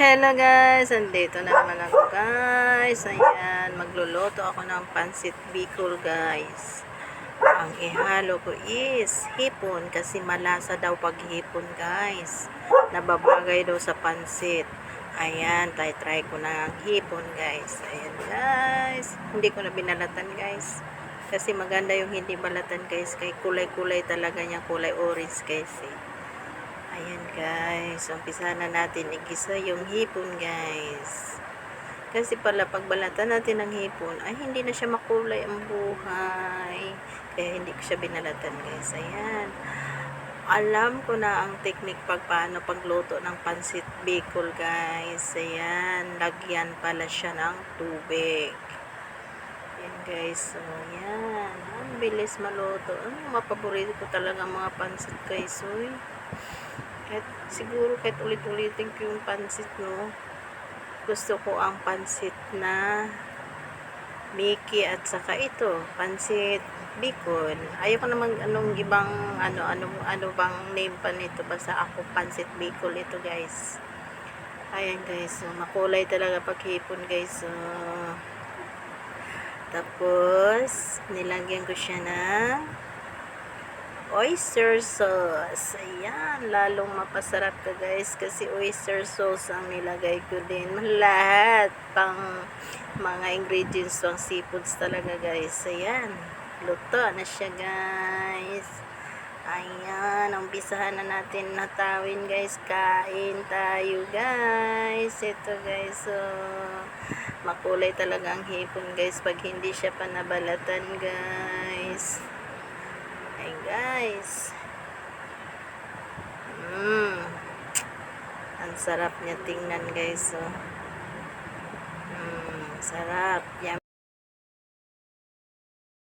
Hello guys, andito na naman ako guys. Ayan, magluluto ako ng pansit bicol guys. Ang ihalo ko is hipon kasi malasa daw pag hipon guys. Nababagay daw sa pansit. Ayan, try try ko na ang hipon guys. Ayan guys. Hindi ko na binalatan guys. Kasi maganda yung hindi balatan guys. Kay kulay-kulay talaga niya. Kulay orange guys eh. Ayan guys, umpisa na natin igisa yung hipon guys. Kasi pala pagbalatan natin ng hipon, ay hindi na siya makulay ang buhay. Kaya hindi ko siya binalatan guys. Ayan. Alam ko na ang technique pag paano pagluto ng pansit bicol guys. Ayan, lagyan pala siya ng tubig. Ayan guys, so yan. Ang bilis maluto. Ang mapaborito ko talaga mga pansit guys. Uy. Kahit, siguro kahit ulit-ulitin ko yung pansit, no? Gusto ko ang pansit na Mickey at saka ito, pansit Bicol. Ayoko naman anong ibang ano ano ano bang name pa nito basta ako pansit Bicol ito guys. Ayan guys, so, makulay talaga pag hipon guys. So, tapos nilagyan ko siya ng oyster sauce. Ayan, lalong mapasarap ka guys kasi oyster sauce ang nilagay ko din. Lahat pang mga ingredients pang seafoods talaga guys. Ayan, luto na siya guys. Ayan, umpisahan na natin natawin guys. Kain tayo guys. Ito guys, so makulay talaga ang hipon guys pag hindi siya pa nabalatan guys. Ay guys. Mmm. Ang sarap niya tingnan guys. Oh. Mmm, sarap. Yum